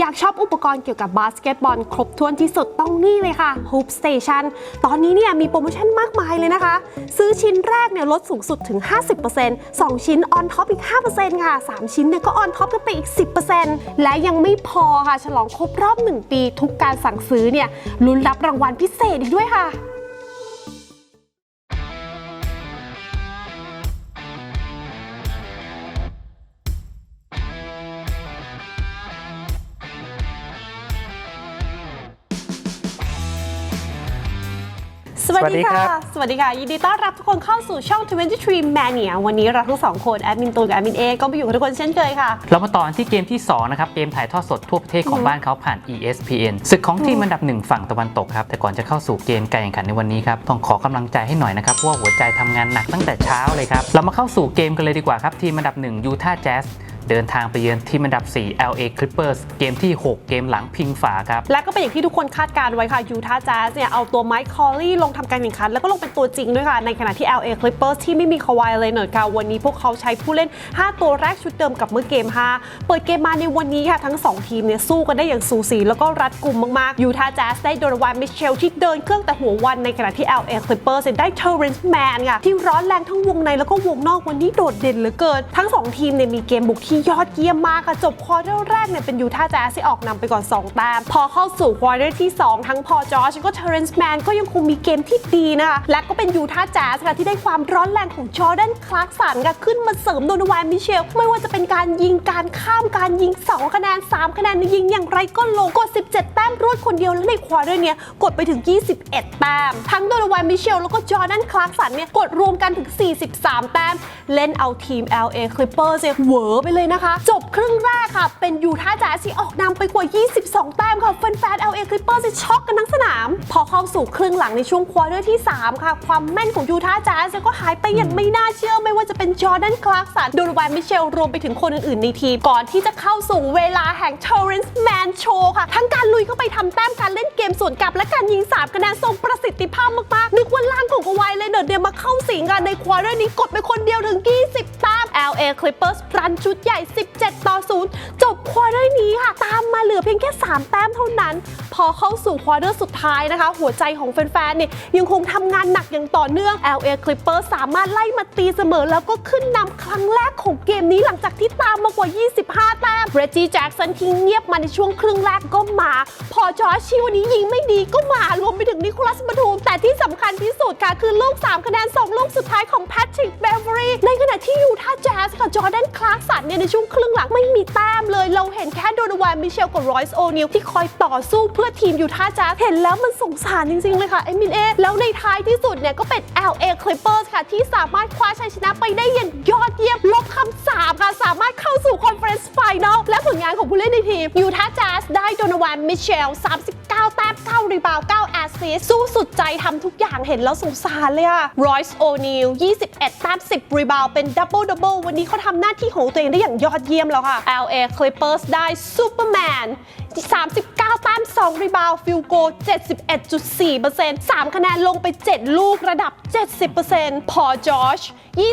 อยากชอบอุปกรณ์เกี่ยวกับบาสเกตบอลครบถ้วนที่สุดต้องนี่เลยค่ะ Hoop Station ตอนนี้เนี่ยมีโปรโมชั่นมากมายเลยนะคะ ซื้อชิ้นแรกเนี่ยลดสูงสุดถึง 50% 2 ชิ้นออนท็อปอีก 5%ค่ะ 3 ชิ้นเนี่ยก็ออนท็อปกันไปอีก 10%และยังไม่พอค่ะ ฉลองครบรอบ 1 ปี ทุกการสั่งซื้อเนี่ยลุ้นรับรางวัลพิเศษอีกด้วยค่ะ สวัสดีค่ะ สวัสดีค่ะ ยินดีต้อนรับทุกคนเข้าสู่ช่อง 23 Mania วันนี้เราทั้งสองคน แอดมินตูนกับแอดมินเอก็มาอยู่กับทุกคนเช่นเคยค่ะ เรามาต่อกันที่เกมที่ 2 นะครับ เกมถ่ายทอดสดทั่วประเทศของบ้านเขาผ่าน ESPN ศึกของทีมอันดับหนึ่งฝั่งตะวันตกครับ แต่ก่อนจะเข้าสู่เกมการแข่งขันในวันนี้ครับ ต้องขอกำลังใจให้หน่อยนะครับเพราะว่าหัวใจทำงานหนักตั้งแต่เช้าเลยครับ เรามาเข้าสู่เกมกันเลยดีกว่าครับ ทีมอันดับ1 Utah Jazz เดินทางไปเยือนทีมอันดับ 4 LA Clippers เกมที่ 6 เกมหลังพิงฝาครับ และก็เป็นอย่างที่ทุกคนคาดการไว้ค่ะยูทาห์แจ๊สเนี่ยเอาตัวไมค์คอลลี่ลงทำการแข่งขัน แล้วก็ลงเป็นตัวจริงด้วยค่ะ ในขณะที่ LA Clippers ที่ไม่มีคาวายเลยเนิร์ดค่ะวันนี้พวกเขาใช้ผู้เล่น 5 ตัวแรกชุดเดิมกับเมื่อเกม 5 เปิดเกมมาในวันนี้ค่ะทั้ง 2 ทีมเนี่ยสู้กันได้อย่างสูสี แล้วก็รัดกุมมากๆยูทาห์แจ๊สได้โดนวานมิเชลที่เดินเครื่องแต่หัววันในขณะที่ LA Clippers เนี่ยได้เทอร์เรนซ์แมนค่ะที่ร้อนแรงทั้งวงในแล้วก็วงนอกวันนี้โดดเด่นเหลือเกินทั้งสองทีมเนี่ยมีเกมบุกที่ยอดเยี่ยมมากค่ะ จบควอเตอร์แรกเนี่ยเป็นยูทาแจ๊สที่ออกนำไปก่อน 2 แต้ม พอเข้าสู่ควอเตอร์ที่ 2 ทั้งพอจอชก็เทเรนซ์แมนก็ยังคงมีเกมที่ดีนะคะ และก็เป็นยูทาแจ๊สค่ะที่ได้ความร้อนแรงของจอร์แดนคลาร์กสันค่ะขึ้นมาเสริมโดนวานมิเชล ไม่ว่าจะเป็นการยิงการข้ามการยิง 2 คะแนน 3 คะแนนยิงอย่างไรก็ลงกด 17 แต้มรวดคนเดียวแล้วในควอเตอร์เนี้ยกดไปถึง 21 แต้ม ทั้งโดนวานมิเชลแล้วก็จอร์แดนคลาร์กสันเนี่ยกดรวมกันถึง 43 แต้มเล่นเอาทีม LA Clippers เนี่ยเหวอไปเลยนะคะ จบครึ่งแรกค่ะ เป็นยูทาแจ๊สที่ออกนำไปกว่า 22 แต้มค่ะแฟนๆ LA Clippers จะช็อกกันทั้งสนาม พอเข้าสู่ครึ่งหลังในช่วงควอเตอร์ที่ 3 ค่ะ ความแม่นของยูทาแจ๊สเนี่ยก็หายไปอย่างไม่น่าเชื่อไม่ว่าจะเป็นจอร์แดนคลาร์กสันโดนวานมิเชลรวมไปถึงคนอื่นๆ ในทีม ก่อนที่จะเข้าสู่เวลาแห่ง Torrance Man Show ค่ะ ทั้งการลุยเข้าไปทำแต้มการเล่นเกมส่วนกลับและการยิง3คะแนนทรงประสิทธิภาพมากๆนึกว่าล่างของกวายเลยเดินเดียมาเข้าสิงกันในควอเตอร์นี้กดไปคนเดียวถึง 20แต้ม LA Clippers รันชุดใหญ่17 ต่อ 0 จบควอเตอร์นี้ค่ะ ตามมาเหลือเพียงแค่ 3 แต้มเท่านั้น พอเข้าสู่ควอเตอร์สุดท้ายนะคะ หัวใจของแฟนๆเนี่ยยังคงทำงานหนักอย่างต่อเนื่อง LA Clippers สามารถไล่มาตีเสมอ แล้วก็ขึ้นนำครั้งแรกของเกมนี้หลังจากที่ตามมากว่า 25 แต้มเรจิแจ็กสันที่เงียบมาในช่วงครึ่งแรกก็มา พอจอชิวันนี้ยิงไม่ดีก็มารวมไปถึงนิโคลัสบัตูมแต่ที่สำคัญที่สุดค่ะคือลูก 3 คะแนน 2 ลูกสุดท้ายของแพทริกเบเวอรี่ในขณะที่ยูทาห์แจ๊สค่ะจอร์แดนคลาร์กสันเนี่ยในช่วงครึ่งหลังไม่มีแต้มเลย เราเห็นแค่โดนวานมิเชลกับรอยส์โอนิลที่คอยต่อสู้เพื่อทีมยูท่าจ๊สเห็นแล้วมันสงสารจริงๆเลยค่ะไอ้มินเอแล้วในท้ายที่สุดเนี่ยก็เป็น LA Clippers ค่ะ ที่สามารถคว้าชัยชนะไปได้อย่างยอดเยี่ยมลบคำสาปค่ะสามารถเข้าสู่คอนเฟอเรนซ์ไฟแนลและผลงานของผู้เล่นในทีมยูท่าจ๊สได้โดนวานมิเชล39 แต้ม9รีบาวด์9แอสซิสสู้สุดใจทำทุกอย่างเห็นแล้วสงสารเลยอะรอยส์โอนิล21 แต้ม10รีบาวเป็นดับเบิลดับเบิลวันนี้เขาทำหน้าที่ของตัวเองได้อย่างยอดเยี่ยมแล้วค่ะ LA Clippers ได้ซูเปอร์แมน39 แต้ม2รีบาวด์ฟิลโก 71.4% 3 คะแนนลงไป 7 ลูกระดับ 70%พอจอช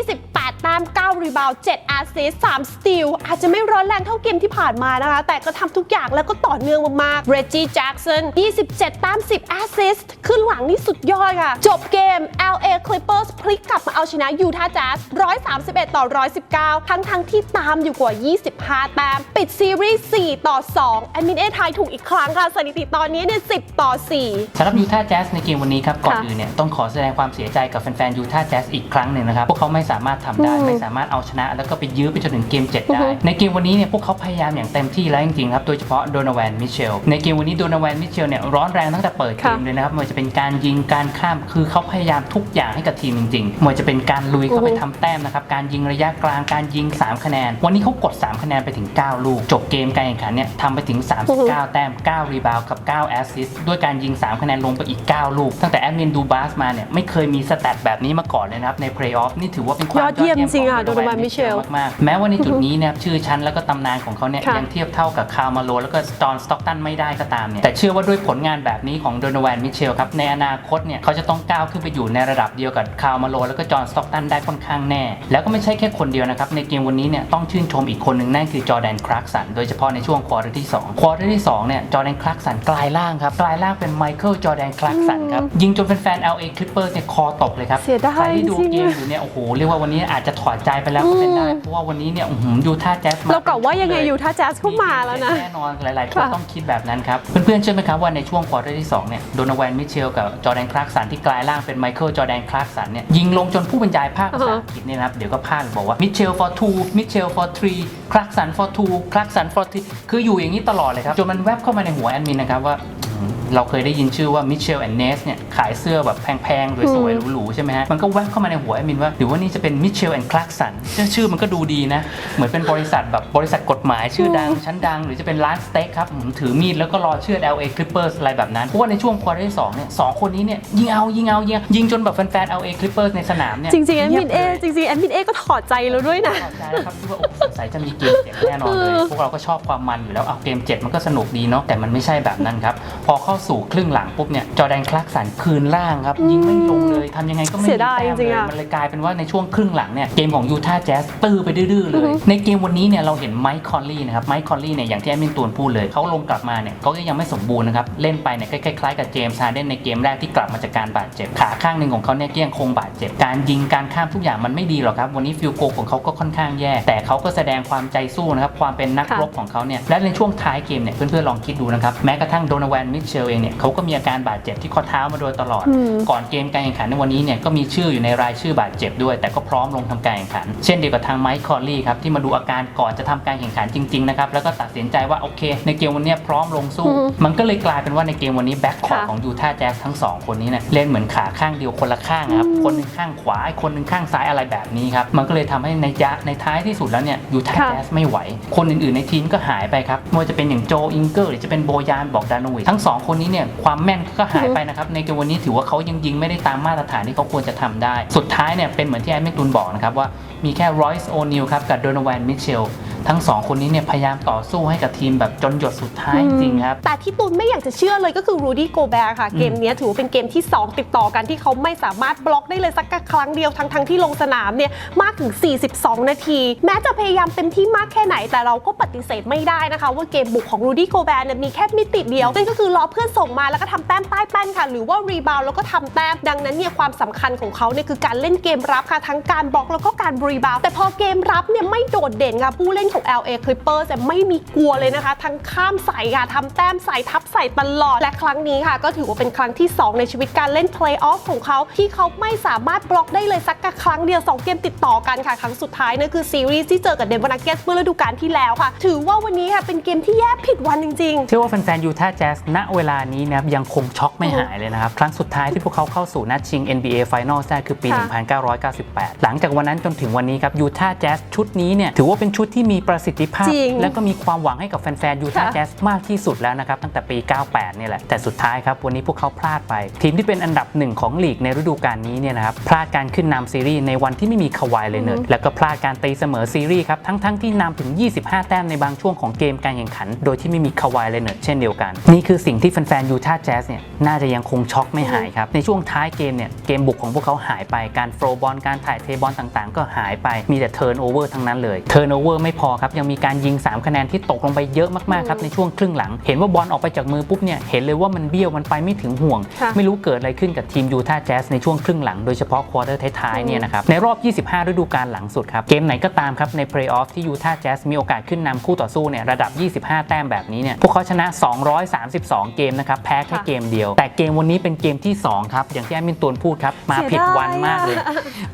28 แต้ม 9 รีบาว 7 แอสซิส3สตีล อาจจะไม่ร้อนแรงเท่าเกมที่ผ่านมานะคะ แต่ก็ทำทุกอย่างแล้วก็ต่อเนื่องมากๆ Reggie Jackson 27 แต้ม 10 แอสซิสขึ้นหลังนี่สุดยอดค่ะ จบเกม LA Clippers พลิกกลับมาเอาชนะยูทาห์แจ๊ส131 ต่อ 119 ทั้งทั้งๆที่ตามอยู่กว่า 25 แต้ม ปิดซีรีส์ 4 ต่อ 2แอดมินเอทายถูกอีกครั้งค่ะ สถิติตอนนี้เนี่ย10ต่อ 4 สำหรับยูทาห์แจ๊สในเกมวันนี้ครับก่อนค่ะอื่นเนี่ยต้องขอแสดงความเสียใจกับแฟนๆยูทาห์แจ๊สอีกครั้งหนึ่งนะครับ พวกเขาไม่สามารถทำได้อืมไม่สามารถเอาชนะ แล้วก็ไปยื้อไปจนถึงเกม7อือได้ฮึในเกมวันนี้เนี่ยพวกเขาพยายามอย่างเต็มที่แล้วจริงๆครับโดยเฉพาะโดนาแวนมิเชลในเกมวันนี้โดนาแวนมิเชลเนี่ยร้อนแรงตั้งแต่เปิดเกมค่ะเลยนะครับไม่ว่าจะเป็นการยิงการข้ามคือเขาพยายามทุกอย่างให้กับทีมจริงๆไม่ว่าจะเป็นการลุยเข้าไปอือฮึ ทำแต้มนะครับการยิงระยะกลางการยิง3คะแนน วันนี้เขากด3คะแนนไปถึง9ลูกจบเกมการแข่งขันเนี่ยทำไปถึง39แต้ม 9 รีบาวด์กับ 9 แอสซิสต์ด้วยการยิง 3 คะแนนลงไปอีก 9 ลูก ตั้งแต่แอดมินดูบาสมาเนี่ย ไม่เคยมีสแตทแบบนี้มาก่อนเลยนะครับ ในเพลย์ออฟนี่ถือว่าเป็นความยอดเยี่ยมจริงๆค่ะขโดโนวานมิเชลมากๆ แม้ว่าในจุดนี้เนี่ยชื่อชั้นแล้วก็ตำนานของเขาเนี่ยค่ะยังเทียบเท่ากับคาร์มาโลแล้วก็จอห์นสต็อกตันไม่ได้ก็ตามเนี่ยแต่เชื่อว่าด้วยผลงานแบบนี้ของโดโนแวนมิเชลครับในอนาคตเนี่ยเขาจะต้องก้าวขึ้นไปอยู่ในระดับเดียวกับคาร์มาโลแล้วก็จอห์นสต็อกตันได้ค่อนข้างแน่ แล้วก็ไม่ใช่แค่คนเดียวนะครับในเกมวันนี้เนี่ยต้องชื่นชมอีกคนหนึ่งนั่นคือจอร์แดนคลาร์กสันโดยเฉพาะในช่วงควอเตอร์ที่2ควอเตอร์ที่2เนี่ยจอร์แดนคลักสันกลายร่างครับกลายร่างเป็นไมเคิลจอร์แดนคลักสันครับยิงจนแฟนๆ LA Clippers เนี่ยคอตกเลยครับเสียดายใครที่ดูจริงๆเกมอยู่เนี่ยโอ้โหเรียกว่าวันนี้อาจจะถอดใจไปแล้วก็เป็นได้อืมเพราะว่าวันนี้เนี่ยอื้อหือยูท่าแจ๊สมาเรากะว่ายังไงเป็นชุดเลอยู่ถ้าแจ๊สเข้ามาแล้วนะแน่นอนหลายๆคนค่ะต้องคิดแบบนั้นครับเพื่อนๆเชื่อไหมครับว่าในช่วงควอเตอร์ที่2เนี่ยโดนาแวนมิเชลกับจอร์แดนคลาร์กสันที่กลายร่างเป็นไมเคิลจอร์แดนคลาร์กสันเนี่ยยิงลงจนผู้บรรยายภาคภาษาอังกฤษเนี่ยนะครับเดี๋ยวก็พากบอกว่ามิเชล for two มิเชล for three คลาร์กสัน for two คลาร์กสัน for three คืออยู่อย่างนี้ตลอดเลยครับจนมันแวบเข้ามาในหัวแอดมินนะครับว่า เราเคยได้ยินชื่อว่ามิเชลแอนเนสเนี่ยขายเสื้อแบบแพงๆสวยๆหรูๆใช่ไหมฮะมันก็แวบเข้ามาในหัวแอดมินว่าหรือว่านี่จะเป็นมิเชลแอนคลาร์กสันชื่อมันก็ดูดีนะ เหมือนเป็นบริษัทแบบบริษัทกฎหมายชื่อดังชั้นดัง หรือจะเป็นร้านสเต็กครับอืมถือมีดแล้วก็รอเชือด LA Clippers อะไรแบบนั้นเพราะว่าในช่วงควอเตอร์ที่สองเนี่ยสองคนนี้เนี่ยยิงเอายิงเอายิงเอายิงจนแบบแฟนๆ LA Clippers ในสนามเนี่ยจริงๆแอดมินเองียบลยจริงๆแอดมินเอก็ถอดใจแล้วด้วยนะขอบใจนะครับที่ว่าโอ้สงสัยจะมีเกมเจ็ดแน่นอนเลยพวกเราก็ชอบความมันอยู่แล้วเอาเกม7มันก็สนุกดีเนาะแต่มันไม่ใช่แบบนั้นครับพอเข้าสู่ครึ่งหลังปุ๊บเนี่ยจอร์แดนคลาร์กสันคืนล่างครับยิงไม่ลงเลยทำยังไงก็ไม่เสียดายแต้มจริงๆเลยอะ มันเลยกลายเป็นว่าในช่วงครึ่งหลังเนี่ยเกมของยูทาห์แจ๊สตื้อไปดื้อๆเลอือฮึยในเกมวันนี้เนี่ยเราเห็นไมค์คอนลี่นะครับไมค์คอนลี่เนี่ยอย่างที่แอดมินตูนพูดเลยเขาลงกลับมาเนี่ยเขาก็ยังไม่สมบูรณ์นะครับเล่นไปเนี่ยคล้ายๆกับเจมส์ฮาร์เดนในเกมแรกที่กลับมาจากการบาดเจ็บขาข้างหนึ่งของเขาเนี่ยก็ยังคงบาดเจ็บการยิงการข้ามทุกอย่างมันไม่ดีหรอกครับวันนี้ฟิลโกของเขาก็ค่อนข้างแย่ แต่เขาก็แสดงความใจสู้นะครับความเป็นนักค่ะ รบของเขาเนี่ยและในช่วงท้ายเกมเนี่ยเพื่อนๆลองคิดดูนะครับแม้กระทั่งโดนาแวนมิเชลเองเนี่ยเขาก็มีอาการบาดเจ็บที่ข้อเท้ามาโดยตลอดอืมก่อนเกมการแข่งขันในวันนี้เนี่ยก็มีชื่ออยู่ในรายชื่อบาดเจ็บด้วย แต่ก็พร้อมลงทำการแข่งขัน เช่นเดียวกับทางไมค์คอลลี่ครับที่มาดูอาการก่อนจะทำการแข่งขันจริงๆนะครับแล้วก็ตัดสินใจว่าโอเค ในเกมวันเนี้ยพร้อมลงสู้อืมมันก็เลยกลายเป็นว่าในเกมวันนี้แบ็คคอร์ค่ะของยูท่าแจ๊สทั้งสองคนนี้เนี่ยเล่นเหมือนขาข้างเดียวคนละข้างครับอืมคนหนึ่งข้างขวาอีกคนหนึ่งข้างซ้ายอะไรแบบนี้ครับมันก็เลยทำให้ในยะในท้ายที่สุดแล้วเนี่ยยูท่าค่ะแจ๊สไม่ไหว คนอื่นๆในทีมก็หายไปครับไม่ว่าจะเป็นอย่างโจอิงเกอร์หรือจะเป็นโบยานบอกดานโวิชทั้งสองคนนี้เนี่ยความแม่นก็หายไปนะครับในเกมวันนี้ถือว่าเขายังยิงไม่ได้ตามมาตรฐานที่เขาควรจะทำได้ สุดท้ายเนี่ยเป็นเหมือนที่แอดมินตูนบอกนะครับว่ามีแค่รอยส์โอนิลครับกับโดน a แวนมิเชล ทั้งสองคนนี้เนี่ยพยายามต่อสู้ให้กับทีมแบบจนหยดสุดท้ายจริงๆครับ แต่ที่ตูนไม่อยากจะเชื่อเลยก็คือรูดี้โกแบร์ค่ะ เกมเนี้ยถือว่าเป็นเกมที่ 2 ติดต่อกันที่เขาไม่สามารถบล็อกได้เลยสักครั้งเดียวทั้งทั้งๆที่ลงสนามเนี่ยมากถึง 42 นาที แม้จะพยายามเต็มที่มากแค่ไหนแต่เราก็ปฏิเสธไม่ได้นะคะ ว่าเกมบุกของรูดี้โกแบร์เนี่ยมีแค่มิติเดียวนั่นก็คือรอเพื่อนส่งมาแล้วก็ทำแต้มใต้แป้นค่ะ หรือว่ารีบาวแล้วก็ทำแต้มดังนั้นเนี่ยความสำคัญของเขาเนี่ยคือการเล่นเกมรับค่ะทั้งการบล็อกแล้วก็การรีบาวแต่พอเกมรับเนี่ยไม่โดดเด่นค่ะผู้เล่นของ LA Clippers แต่ยไม่มีกลัวเลยนะคะ ทั้งข้ามใส่ค่ะทำแต้มใส่ทับใส่ตลอด และครั้งนี้ค่ะ ก็ถือว่าเป็นครั้งที่ 2 ในชีวิตการเล่นเพลย์ออฟของเขา ที่เขาไม่สามารถบล็อกได้เลยสักครั้งเดียว 2 เกมติดต่อกันค่ะ ครั้งสุดท้ายนั่นคือซีรีส์ที่เจอกับเดนเวอร์นักเก็ตเมื่อฤดูกาลที่แล้วค่ะ ถือว่าวันนี้ค่ะเป็นเกมที่แย่ผิดวันจริงเชื่อว่าแฟนๆยูทาห์แจ๊สณเวลานี้นะครับยังคงช็อกไม่หายเลยนะครับครั้งสุดท้ายที่พวกเขาเข้าสู่นัดชิง NBA Finals ได้คือปีค่ะ1998 หลังจากวันนั้นจนถึงวันนี้ครับยูทาห์แจ๊สชุดนี้เนี่ยถือว่าเป็นชุดที่มีประสิทธิภาพ จริง และก็มีความหวังให้กับแฟนๆยูทาห์ค่ะ แจ๊สมากที่สุดแล้วนะครับ ตั้งแต่ปี 98 เนี่ยแหละแต่สุดท้ายครับ วันนี้พวกเขาพลาดไป ทีมที่เป็นอันดับหนึ่งของลีกในฤดูกาลนี้เนี่ยนะครับพลาดการขึ้นนำซีรีส์ในวันที่ไม่มีคาวายเลยเนิร์ดแล้วก็พลาดการตีเสมอซีรีส์ครับทั้งๆที่นำถึง 25 แต้มในบางช่วงของเกมการแข่งขัน โดยที่ไม่มีคาวายเลยเนิร์ดเช่นเดียวกัน นี่คือสิ่งที่แฟนๆยูทาห์แจ๊สเนี่ยน่าจะยังคงช็อกไม่หายครับในช่วงท้ายเกมเนี่ยเกมบุกของพวกเขาหายไปการโฟร์บอลการถ่ายเทบอลต่างๆ ก็หายไปมีแต่เทิร์นโอเวอร์ทั้งนั้นเลยเทิร์นโอเวอร์ไม่พอครับยังมีการยิง 3 คะแนนที่ตกลงไปเยอะมากๆครับในช่วงครึ่งหลัง เห็นว่าบอลออกไปจากมือปุ๊บเนี่ยเห็นเลยว่ามันเบี้ยวมันไปไม่ถึงห่วงค่ะไม่รู้เกิดอะไรขึ้นกับทีมยูทาห์แจ๊สในช่วงครึ่งหลังโดยเฉพาะควอเตอร์ท้ายๆเนี่ยนะครับในรอบ 25 ฤดูกาลหลังสุดครับเกมไหนก็ตามครับในเพลย์ออฟที่ยูทาห์แจ๊สมีโอกาสขึ้นนำคู่ต่อสู้เนี่ยระดับ 25 แต้มแบบนี้เนี่ยพวกเขาชนะ 232 เกมนะครับแพ้แค่ค่ะเกมเดียว แต่เกมวันนี้เป็นเกมที่2ครับอย่างที่แอดมินตูนพูดครับมาเสียผิดดายวันมากเลยอะ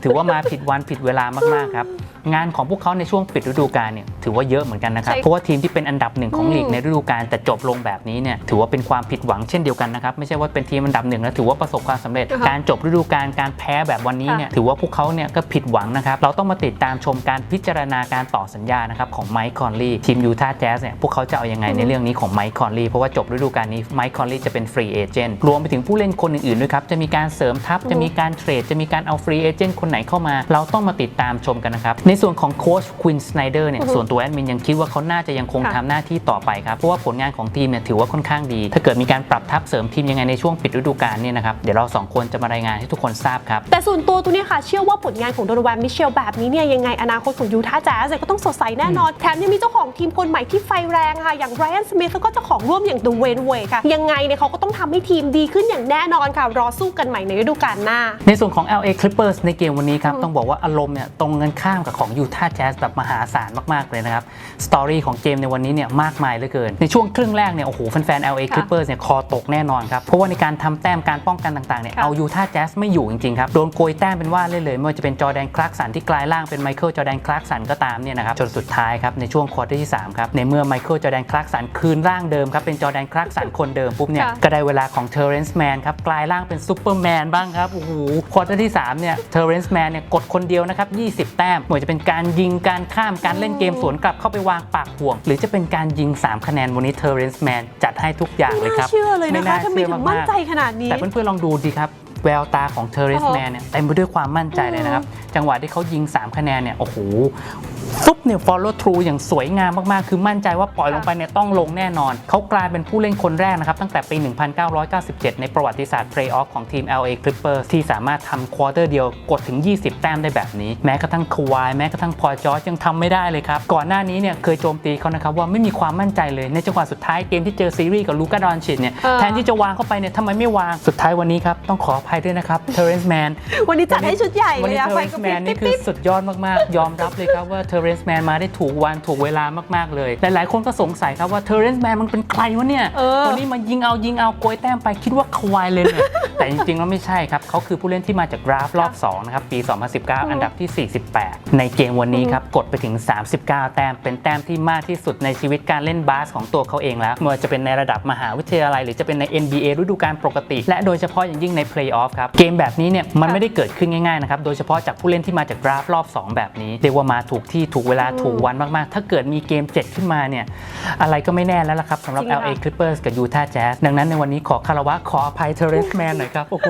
ถือว่ามาผิดวันผิดเวลามากๆครับงานของพวกเขาในช่วงปิดฤดูกาลเนี่ยถือว่าเยอะเหมือนกันนะครับใช่เพราะว่าทีมที่เป็นอันดับหนึ่งของอืม ลีกในฤดูกาลแต่จบลงแบบนี้เนี่ยถือว่าเป็นความผิดหวังเช่นเดียวกันนะครับไม่ใช่ว่าเป็นทีมอันดับหนึ่งแล้วถือว่าประสบความสำเร็จ ค่ะการจบฤดูกาลการแพ้แบบวันนี้เนี่ยถือว่าพวกเขาเนี่ยก็ผิดหวังนะครับเราต้องมาติดตามชมการพิจารณาการต่อสัญญานะครับของไมค์คอนลีทีมยูทาห์แจ๊สเนี่ยพวกเขาจะเอายังไงในเรื่องนี้ของไมค์คอนลีเพราะว่าจบฤดูกาลนี้ไมค์คอนลีจะเป็นฟรีเอเจนต์รวมไปถึงผู้เล่นคนอื่นๆด้วยครับจะมีการเสริมทัพจะมีการเทรดจะมีการเอาฟรีเอเจนต์คนไหนเข้ามา เราต้องมาติดตามชมกันนะครับในส่วนของโค้ชควินสไนเดอร์เนี่ยส่วนตัวแอดมินยังคิดว่าเขาน่าจะยังคงค่ะทำหน้าที่ต่อไปครับ เพราะว่าผลงานของทีมเนี่ยถือว่าค่อนข้างดี ถ้าเกิดมีการปรับทัพเสริมทีมยังไงในช่วงปิดฤดูกาลเนี่ยนะครับ เดี๋ยวเราสองคนจะมารายงานให้ทุกคนทราบครับ แต่ส่วนตัวตัวเนี้ค่ะ เชื่อว่าผลงานของโดนแวนมิเชลแบบนี้เนี่ยยังไงอนาคตของยูทาห์แจ๊สเนี่ยก็ต้องสดใสแน่นอน แถมยังมีเจ้าของทีมคนใหม่ที่ไฟแรงค่ะ อย่างไรอันสมิธแล้วก็เจ้าของร่วมอย่างดูเวนเวย์ค่ะ ยังไงเนี่ยเขาก็ต้องทำให้ทีมดีขึ้นอย่างแน่นอนค่ะ รอสู้กันใหม่ในฤดูกาลหน้า ในส่วนของ LA Clippers ในเกมวันนี้ครับต้องบอกว่าอารมณ์เนี่ยตรงกันข้ามกับของ Utah Jazz แบบมหาศาลมากๆเลยนะครับ สตอรี่ของเกมในวันนี้เนี่ยมากมายเหลือเกิน ในช่วงครึ่งแรกเนี่ยโอ้โหแฟนๆ LA ค่ะ Clippers เนี่ยคอตกแน่นอนครับ เพราะว่าในการทำแต้มการป้องกันต่างๆเนี่ยค่ะเอา Utah Jazz ไม่อยู่จริงๆครับ โดนโกยแต้มเป็นว่าเลยเลยไม่ว่าจะเป็นจอร์แดนคลาร์กสันที่กลายร่างเป็นไมเคิลจอร์แดนคลาร์กสันก็ตามเนี่ยนะครับจนสุดท้ายครับในช่วงควอเตอร์ที่สามครับในเมื่อไมเคิลจอร์แดนคลาร์กสันคืนร่างเดิมครับเป็นจอร์แดนคลาร์กสันคนเดิมปุ๊บเนี่ยค่ะก็ได้เวลาของเทอร์เรนซ์แมนครับกลายร่างเป็นซูเปอร์แมนบ้างครับโอ้โหควอเตอร์ที่3เนี่ยเทอร์เรนซ์แมนเนี่ยกดคนเดียวนะครับ20 แต้มไม่ว่าจะเป็นการยิงการข้ามการเล่นเกมสวนกลับเข้าไปวางปากห่วง หรือจะเป็นการยิง 3 คะแนนวันนี้เทอร์เรนซ์แมนจัดให้ทุกอย่างเลยไม่ครัน่าบเชื่อเลยนะคะทำไมเชื่อถึงมั่นากๆใจขนาดนี้ แต่เพื่อนๆลองดูดีครับแววตาของเทอร์เรสโอ้โหแมนเนี่ยเต็มไปด้วยความมั่นใจเลยนะครับ จังหวะที่เขายิง 3 คะแนนเนี่ย โอ้โห ซุปเนี่ย follow through อย่างสวยงามมาก ๆ คือมั่นใจว่าปล่อยลงไปเนี่ยต้องลงแน่นอน เขากลายเป็นผู้เล่นคนแรกนะครับ ตั้งแต่ปี 1997 ในประวัติศาสตร์ playoff ของทีม LA Clippers ที่สามารถทำควอเตอร์เดียวกดถึง 20 แต้มได้แบบนี้ แม้กระทั่งควายแม้กระทั่งพอจอร์จยังทำไม่ได้เลยครับ ก่อนหน้านี้เนี่ยเคยโจมตีเขานะครับว่าไม่มีความมั่นใจเลยในจังหวะสุดท้ายเกมที่เจอซีรีส์กับลูกาดอนชิตเนี่ยเออแทนที่จะวางเข้าไปเนี่ยทำไมไม่วางสุดท้ายวันนี้ครับต้องขออภัยด้วยนะครับเทเรนซ์แมนวันนี้จัดให้ชุดใหญ่วันเลยนี้อะเทไฟเรนกระซ์พแมริบนนี่คือปิ๊บสุดยอดมากๆ ยอมรับเลยครับว่าเทเรนซ์แมนมาได้ถูกวันถูกเวลามากๆเลย หลายๆ คนก็สงสัยครับว่าเทเรนซ์แมนมันเป็นใครวะเนี่ยเออวันนี้มายิงเอายิงเอาโกยแต้มไปคิดว่าควายเลยเนี่ยแต่จริงๆแล้วไม่ใช่ครับเขาคือผู้เล่นที่มาจากดราฟต์รอบ2นะครับปี 2019 อันดับที่ 48 ในเกมวันนี้ครับกดไปถึง 39 แต้มเป็นแต้มที่มากที่สุดในชีวิตการเล่นบาสของตัวเขาเองแล้วไม่ว่าจะเป็นในระดับมหาวิทยาลัย หรือจะเป็นใน NBA ฤดูกาลปกติ และโดยเฉพาะอย่างยิ่งในเพลย์ออฟครับเกมแบบนี้เนี่ยมันไม่ได้เกิดขึ้นง่ายๆนะครับโดยเฉพาะจากผู้เล่นที่มาจากดราฟต์รอบ 2 แบบนี้เรียกว่ามาถูกที่ถูกเวลาถูกวันมากๆ ถ้าเกิดมีเกม 7 ขึ้นมาเนี่ยอะไรก็ไม่แน่แล้วล่ะครับสำหรับ จริงค่ะ LA Clippers กับ Utah Jazz ดังนั้นในวันนี้ขอคารวะขออภัยเทเรนซ์แมนหน่อยครับโอ้โห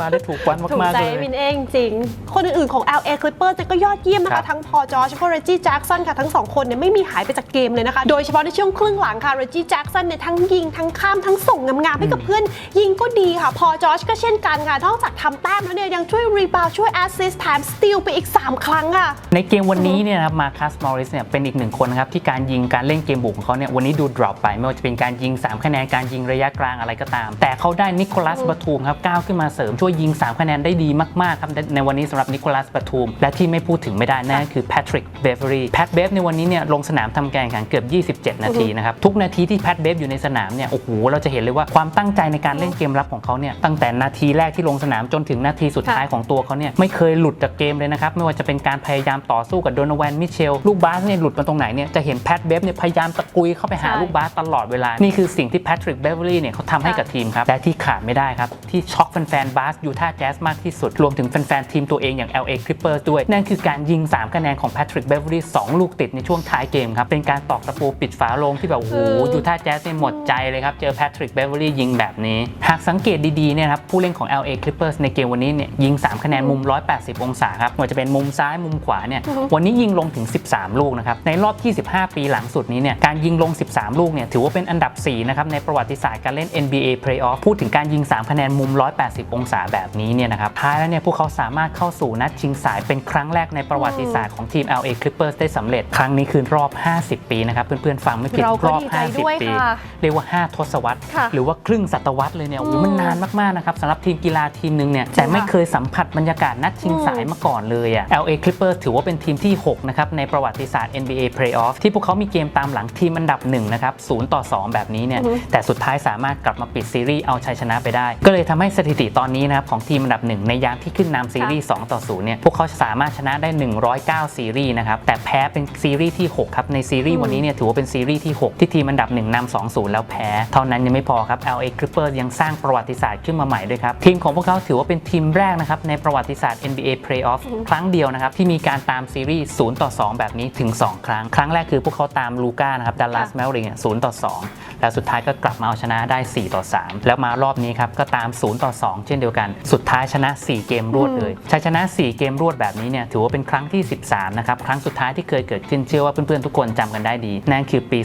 มาได้ถูกวันถูกมากใจๆเลยมินเองจริง คนอื่นๆของ LA Clippers เนี่ยก็ยอดเยี่ยมนะครัคะบทั้งพอจอร์จแล้วก็เรจิแจ็กสันค่ะทั้งสองคนเนี่ยไม่มีหายไปจากเกมเลยนะคะ โดยเฉพาะในช่วงครึ่งหลังค่ะเรจิแจ็กสันเนี่ยทั้งยิง ทั้งข้ามทั้งส่งงามๆให้กับเพื่อนยิงก็ดีค่ะ พอจอร์จก็เช่นกันค่ะนอกจากทำแต้มแล้วเนี่ยยังช่วยรีบาวช่วยแอสซิสต์แถมสตีลไปอีก 3 ครั้งค่ะ ในเกมวันนี้เนี่ยนะครับมาคัสมอริสเนี่ยเป็นอีกหนึ่งคนนะครับที่การยิงการเล่นเกมบุกของเขาเนี่ยวันนี้ดูดรอปไป ไม่ว่าจะเป็นการยิง 3 คะแนนการยิงระยะกลางอะไรก็ตาม แต่เขาได้นิโคลัสบาทูมครับก้าวขึ้นมาเสริมช่วยยิง 3 คะแนนได้ดีมากๆครับในวันนี้สำหรับนิโคลัสบาทูมและที่ไม่พูดถึงไม่ได้นั่นก็คือแพทริกเบเวอรี่แพทเบฟในวันนี้เนี่ยลงสนามทำการแข่งขันเกือบ 27 นาทีนะครับทุกนาทีที่แพทเบฟอยู่ในสนามเนี่ยโอ้โหเราจะเห็นเลยว่าความตั้งใจในการเล่นเกมรับของเขาเนี่ยตั้งแต่นาทีแรกที่ลงสนามจนถึงนาทีสุดท้ายของตัวเขาเนี่ยไม่เคยหลุดจากเกมเลยนะครับไม่ว่าจะเป็นการพยายามต่อสู้กับโดนแวนมิเชล ลูกบาสเนี่ยหลุดมาตรงไหนเนี่ยจะเห็นแพทเบฟเนี่ยพยายามตะกุยเข้าไปหาใช่ลูกบาสตลอดเวลา นี่คือสิ่งที่แพทริกเบเวอรี่เนี่ยเขาทำให้กับทีมครับ และที่ขาดไม่ได้ครับ ที่ช็อกแฟนๆบาสยูทาห์แจ๊สมากที่สุด รวมถึงแฟนๆทีมตัวเองอย่าง LA Clippers ด้วย นั่นคือการยิง 3 คะแนนของแพทริกเบเวอรี่2ลูกติดในช่วงท้ายเกมครับเป็นการตอกตะปูปิดฝาโลงที่แบบโอ้โหเออยูทาห์แจ๊สเนี่ยหมดใจเลยครับเจอแพทริกเบเวอรี่ยิงแบบนี้หากสังเกตดีๆเนี่ยนะครับผู้เล่นของ LA Clippers ในเกมวันนี้เนี่ยยิง 3 คะแนนมุม 180 องศาครับไม่ว่าจะเป็นมุมซ้ายมุมขวาเนี่ยอือฮึวันนี้ยิงลงถึง 13 ลูกนะครับในรอบ25ปีหลังสุดนี้เนี่ยการยิงลง 13 ลูกเนี่ยถือว่าเป็นอันดับ 4 นะครับในประวัติศาสตร์การเล่น NBA Playoff พูดถึงการยิง 3 คะแนนมุม 180 องศาแบบนี้เนี่ยนะครับท้ายแล้วเนี่ยพวกเขาสามารถเข้าสู่นัดชิงสายเป็นครั้งแรกในประวัติศาสตร์ของทีม LA Clippers ได้สำเร็จ ครั้งนี้คือรอบ 50 ปีนะครับเพื่อนๆฟังไม่ผิดเราก็รอบดีใจด้วย50 ปีค่ะเรียกว่า 5 ทศวรรษค่ะหรือว่าครึ่งศตวรรษเลยเนี่ยโอ้โหอืมมันนานมากๆนะครับสำหรับทีมกีฬาทีมหนึ่งเนี่ยแต่ไม่ค่ะเคยสัมผัสบรรยากาศนัดชิงสายมาก่อนเลยอะ LA Clippers ถือว่าเป็นทีมที่ 6 นะครับในประวัติศาสตร์ NBA Playoff ที่พวกเขามีเกมตามหลังทีมอันดับ1นะครับ0ต่อ 2 แบบนี้เนี่ยอือฮึแต่สุดท้ายสามารถกลับมาปิดซีรีส์เอาชัยชนะไปได้ ก็เลยทำให้สถิติตอนนี้นะครับของทีมอันดับ 1 ในยามที่ขึ้นนำซีรีส์2ต่อ0เนี่ยพวกเขาสามารถชนะได้ 109 ซีรีส์นะครับแต่แพ้เป็นซีรีส์ที่ 6 ครับ ในซีรีส์วันนี้เนี่ยถือว่าเป็นซีรีส์ที่ 6 ที่ทีมอันดับ 1นำ2-0 แล้วแพ้ เท่านั้นยังไม่พอครับ LA Clippers ยังสร้างประวัติศาสตร์ขึ้นมาใหม่ด้วยครับ ทีมของพวกเขาถือว่าเป็นทีมแรกนะครับในประวัติศาสตร์ NBA Playoff ครั้งเดียวนะครับที่มีการตามซีรีส์0ต่อ2 แบบนี้ถึง 2 ครั้ง ครั้งแรกคือพวกเขาตามลูก้านะครับดัลลัสค่ะแมวริงศูนย์ต่อ 2 แล้วสุดท้ายก็กลับมาเอาชนะได้ 4 ต่อ 3 แล้วมารอบนี้ครับก็ตาม 0 ต่อ 2 เช่นเดียวกัน สุดท้ายชนะ 4 เกมรวดเลยชัยชนะ 4 เกมรวดแบบนี้เนี่ยถือว่าเป็นครั้งที่ 13 นะครับ ครั้งสุดท้ายที่เคยเกิดขึ้นเชื่อว่าเพื่อนๆทุกคนจำกันได้ดี นั่นคือปี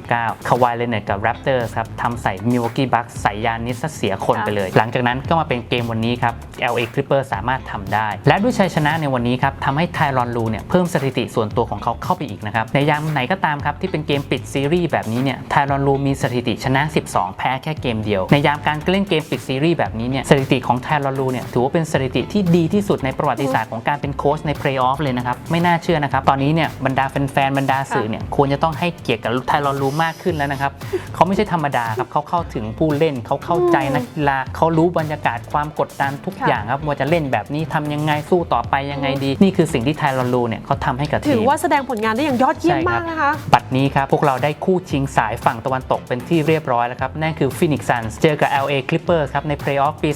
2019 คาวายเลเนตกับ Raptors ครับทำใส่ Milwaukee Bucks ใส่ยานิสซะเสียคนไปเลย หลังจากนั้นก็มาเป็นเกมวันนี้ครับ LA Clippers สามารถทำได้ และด้วยชัยชนะในวันนี้ครับทำให้ไทรอนลูเนี่ยเพิ่มสถิติส่วนตัวของเขาเข้าไปอีกนะครับในยามไหนก็ตามครับที่เป็นเกมปิดซีรีส์แบบนี้เนี่ยไทรอนลูมีสถิติชนะ 12 แพ้แค่เกมเดียว ในยามการเล่นเกมปิดซีรีส์แบบนี้เนี่ยสถิติของไทรอนลูเนี่ยถือว่าเป็นสถิติที่ดีที่สุดในประวัติศาสตร์ของการเป็นโค้ชในเพลย์ออฟเลยนะครับไม่น่าเชื่อนะครับตอนนี้เนี่ยบรรดาแฟนๆบรรดาสื่อเนี่ยควรจะต้องให้เกียรติกับไทรอนลูมากขึ้นแล้วนะครับเขาไม่ใช่ธรรมดาครับเขาเข้าถึงผู้เล่นเขาเข้าใจนักกีฬาเขารู้บรรยากาศความกดดันทุกค่ะอย่างครับว่าจะเล่นแบบนี้ทำยังไงสู้ต่อไปยังไงดี นี่คือสิ่งที่ไทรอนลูเนี่ยเขาทำให้กับทีถือมว่าแสดงผลงานได้อย่างยอดเยี่ยมใช่ครับมากนะคะบัดนี้ครับพวกเราได้คู่ชิงสายฝั่งตะวันตกเป็นที่เรียบร้อยแล้วครับนั่นคือ Phoenix Suns เจอกับ LA Clippers ครับในเพลย์ออฟปี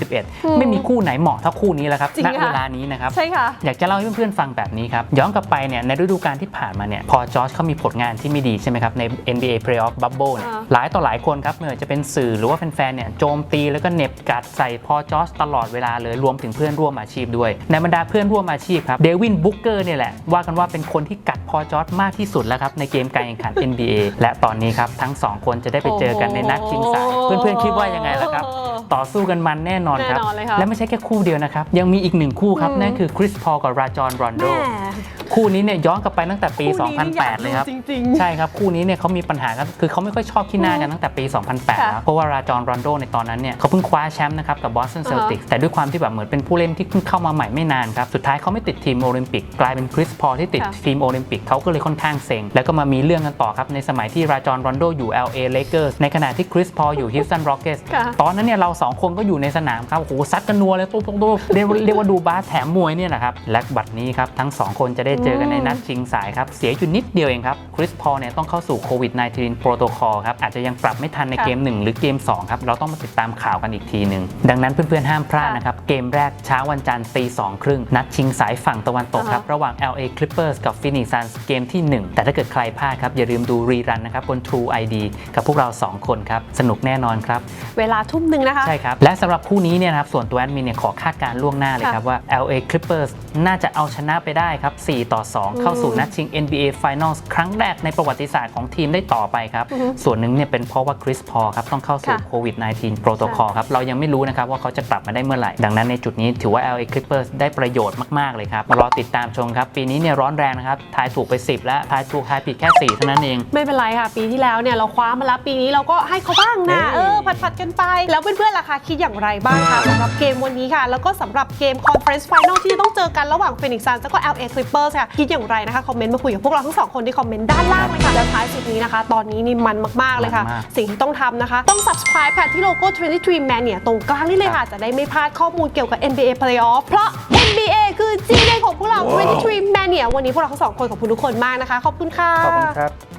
2021 ไม่มีคู่ไหนเหมาะเท่าคู่นี้แล้วครับจริงณค่ะเวลานี้นะครับใช่ค่ะอยากจะเล่าให้เพื่อนๆฟังแบบนี้ครับย้อนกลับไปเนี่ยในฤดูกาลที่ผ่านมาเนี่ยพอจอร์จเขามีผลงานที่ไม่ดีใช่ไหมครับใน NBA Playoff Bubble เนี่ยอ่าหลายต่อหลายคนครับไม่ว่าจะเป็นสื่อหรือว่าแฟนๆเนี่ยโจมตีแล้วก็เหน็บกัดใส่พอจอร์จตลอดเวลาเลยรวมถึงเพื่อนร่วมอาชีพด้วยในบรรดาเพื่อนร่วมอาชีพครับเดวินบุ๊กเกอร์เนี่ยแหละว่ากันว่าเป็นคนที่กัดพอจอร์จมากที่สุดแล้วครับในเกมการแข่งขัน NBA และตอนนี้ครับทั้งสองคนจะได้ไปเจอกันในนัดชิงสายเพื่อนๆคิดว่ายังไงล่ะครับ ต่อสู้กันมันแน่นอนครับแน่นอนเลยครับและไม่ใช่แค่คู่เดียวนะครับ ยังมีอีกหนึ่งคู่ครับอืมนั่นคือคริสพอลกับราจอนรอนโดแม่คู่นี้เนี่ยย้อนกลับไปตั้งแต่ปีคู่นี้นี่อยาก2008 เลยครับดูจริงๆใช่ครับคู่นี้เนี่ยเขามีปัญหาครับคือเขาไม่ค่อยชอบขี้หน้ากันตั้งแต่ปี 2008ค่ะแล้วเพราะว่าราจอนรอนโดในตอนนั้นเนี่ยเขาเพิ่งคว้าแชมป์นะครับกับบอสตันเซลติกแต่ด้วยความที่แบบเหมือนเป็นผู้เล่นที่เพิ่งเข้ามาใหม่ไม่นานครับสุดท้ายเขาไม่ติดทีมโอลิมปิกกลายเป็นคริสพอลที่ติดค่ะทีมโอลิมปิกเขาก็เลยค่อนข้างเซ็งแล้วก็มามีเรื่องกันต่อครับในสมัยที่ราจอนรอนโดอยู่ LA Lakers ในขณะที่คริสพอลอยู่ Houston Rockets ค่ะตอนนั้นเนี่ยเราสองคนก็อยู่ในสนามครับโอ้โหซัดกันนัวเลยตุ๊บตุ๊บตุ๊บเรียกว่าเรียกว่าดูบาสแถมมวยเนี่ยนะครับและบัดนี้ครับทั้งสองคนจะได้เจอกันในนัดชิงสายครับ เสียอยู่นิดเดียวเองครับคริสพอลเนี่ยต้องเข้าสู่โควิด -19 โปรโตคอลครับ อาจจะยังปรับไม่ทันในค่ะเกม 1 หรือเกม 2 ครับ เราต้องมาติดตามข่าวกันอีกทีหนึ่งดังนั้นเพื่อนๆ ห้ามพลาดค่ะนะครับ เกมแรกเช้าวันจันทร์ตีสองครึ่งนัดชิงสายฝั่งตะวันตกครับ ระหว่าง LA Clippers กับ Phoenix Suns เกมที่ 1 แต่ถ้าเกิดใครพลาดครับอย่าลืมดูรีรันนะครับบน True ID กับพวกเราสองคนครับสนุกแน่นอนครับเวลาทุ่มหนึ่งนะคะใช่ครับและสำหรับคู่นี้เนี่ยนะครับส่วนตัวแอดมินเนี่ยขอคาดการณ์ล่วงหน้าเลยครับว่า LA Clippers น่าจะเอาชนะไปได้ครับ4ต่อ 2 เข้าสู่นัดชิง NBA Finals ครั้งแรกในประวัติศาสตร์ของทีมได้ต่อไปครับอือฮึส่วนหนึ่งเนี่ยเป็นเพราะว่าคริสพอลครับต้องเข้าสู่ค่ะโควิด -19 โปรโตคอลครับ เรายังไม่รู้นะครับว่าเขาจะกลับมาได้เมื่อไหร่ ดังนั้นในจุดนี้ถือว่า LA Clippers ได้ประโยชน์มาก ๆ เลยครับ มารอติดตามชมครับ ปีนี้เนี่ยร้อนแรงนะครับ ทายถูกไป 10 แล้ว ทายถูกทายผิดแค่ 4 เท่านั้นเอง ไม่เป็นไรค่ะ ปีที่แล้วเนี่ยเราคว้ามาแล้วปีนี้เราก็ให้เขาบ้างนะเอ้ยเออผัดๆกันไป แล้วเพื่อนๆล่ะคะคิดอย่างไรบ้างคะสำหรับเกมวันนี้ค่ะ แล้วก็สำหรับเกม Conference Final ที่จะต้องเจอกันระหว่าง Phoenix Suns แล้วก็ LA Clippers ค่ะคิดอย่างไรนะคะคอมเมนต์มาคุยกับพวกเราทั้งสองคนที่คอมเมนต์ด้านล่างเลยค่ะแล้วท้ายสุดนี้นะคะ ตอนนี้นี่มันมากๆเลยค่ะ มันมาก สิ่งที่ต้องทำนะคะ ต้อง subscribe ค่ะที่โลโก้ 23 Man เนี่ยตรงกลางนี่เลยค่ะ จะได้ไม่พลาดข้อมูลเกี่ยวกับ NBA Playoff เพราะ NBA คือจีเของพวกเรา 23 Man เนี่ยวันนี้พวกเราทั้งสองคนขอบคุณทุกคนมากนะคะ ขอบคุณค่ะ ขอบคุณครับ